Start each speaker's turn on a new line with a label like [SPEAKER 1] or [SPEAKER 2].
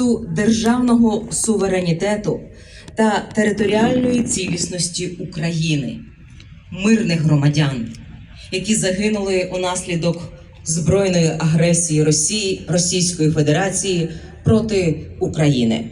[SPEAKER 1] захисту державного суверенітету та територіальної цілісності України, мирних громадян, які загинули унаслідок збройної агресії Росії Російської Федерації проти України.